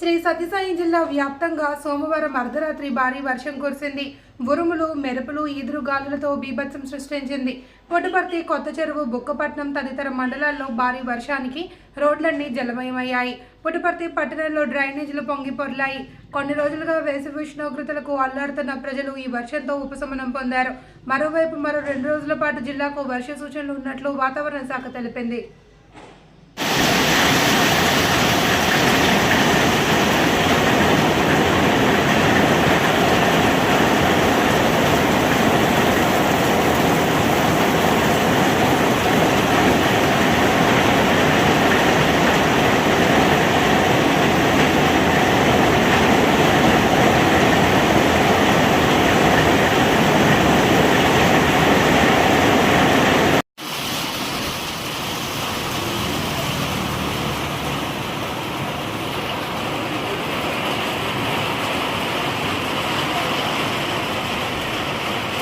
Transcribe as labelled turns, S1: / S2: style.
S1: శ్రీ సత్యసాయి జిల్లా వ్యాప్తంగా సోమవారం అర్ధరాత్రి భారీ వర్షం కురిసింది. ఉరుములు మెరుపులు ఈదురు గాలులతో బీభత్సం సృష్టించింది. పుట్టపర్తి కొత్త చెరువు బుక్కపట్నం తదితర మండలాల్లో భారీ వర్షానికి రోడ్లన్నీ జలమయమయ్యాయి. పుట్టుపర్తి పట్టణంలో డ్రైనేజీలు పొంగి పొర్లాయి. కొన్ని రోజులుగా వేసవి ఉష్ణోగ్రతలకు అల్లాడుతున్న ప్రజలు ఈ వర్షంతో ఉపశమనం పొందారు. మరోవైపు మరో రెండు రోజుల పాటు జిల్లాకు వర్ష సూచనలు ఉన్నట్లు వాతావరణ శాఖ తెలిపింది.